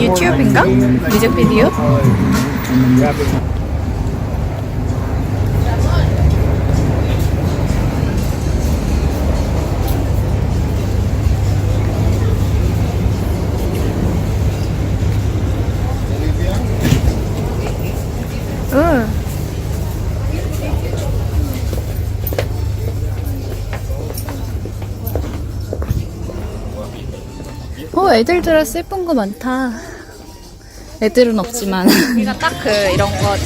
유튜브인가? 뮤직비디오? 응. 애들 드레스 예쁜 거 많다. 애들은 없지만. 우리가 딱 그 이런 거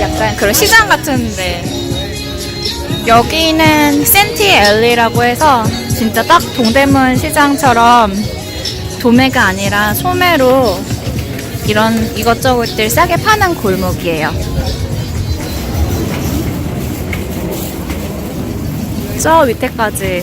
약간 그런 시장 같은데. 여기는 센티 앨리라고 해서 진짜 딱 동대문 시장처럼 도매가 아니라 소매로 이런 이것저것들 싸게 파는 골목이에요. 저 밑에까지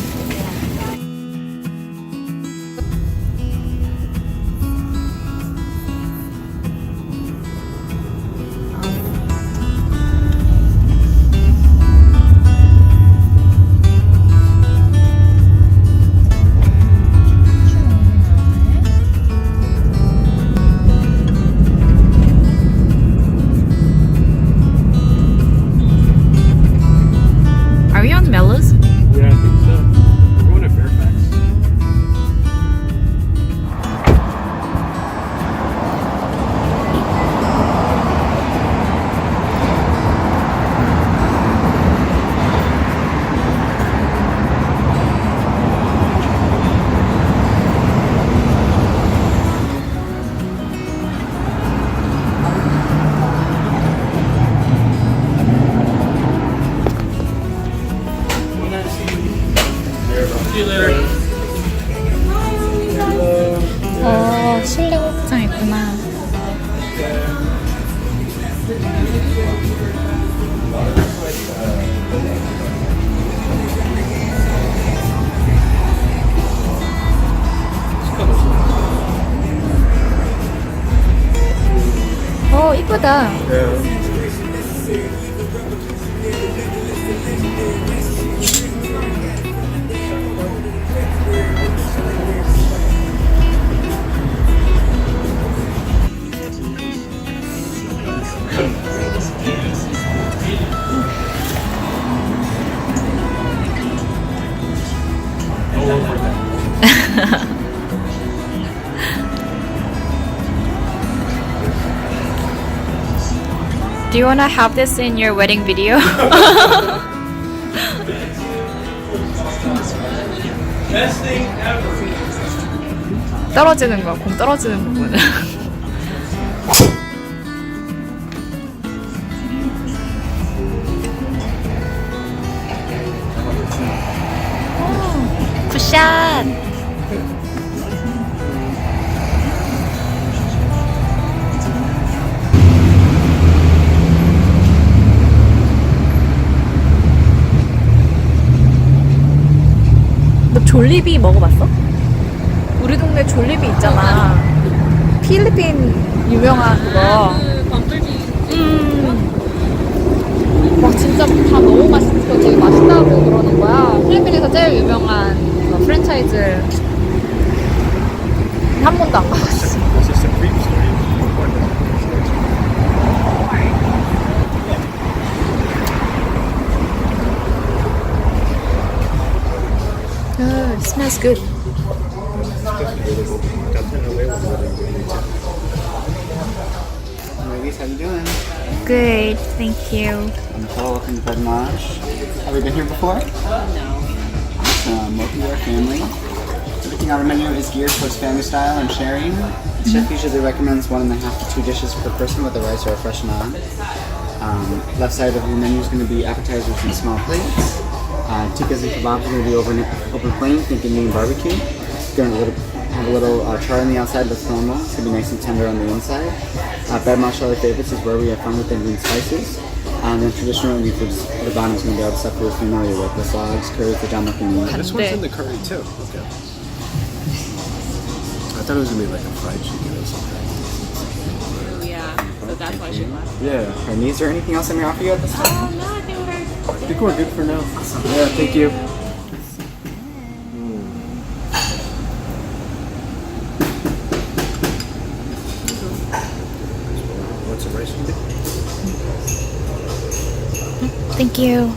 어, 실내 골프장 있구나. 어, 이쁘다. Do you want to have this in your wedding video? 떨어지는 거, 공 떨어지는 부분은. 오, 굿샷! 졸리비 먹어봤어? 우리 동네 졸리비 있잖아. 필리핀 유명한 그거. 음. 막 진짜 다 너무 맛있어. 되게 맛있다고 그러는 거야. 필리핀에서 제일 유명한 그 프랜차이즈. 한 번도 안 가봤어. Smells good. Ladies, how you doing? Good, thank you. I'm Paul, welcome to Bed Marsh. Have you been here before? No. Awesome. Welcome to our family. Everything on our menu is geared towards family style and sharing. The chef usually recommends one and a half to two dishes per person with a rice or a fresh naan. Um, left side of the menu is going to be appetizers and small plates. Uh, tikkas and kebabs are going to be over open flame, think Indian barbecue. Going to have a little uh, char on the outside that's normal. It's going to be nice and tender on the inside. Uh, Bed Marshall favorites is where we have fun with Indian spices. And then traditional Indian foods, the bottom is going to be all the stuff we're familiar with. The slogs, curries, the jamak, and the This one's in the curry too. Okay. I thought it was gonna be like a fried chicken or something. Oh yeah, so that's why she left. Yeah. And is there anything else I may offer you at this time? I think we're good for now. Awesome. Yeah, thank you. Thank you.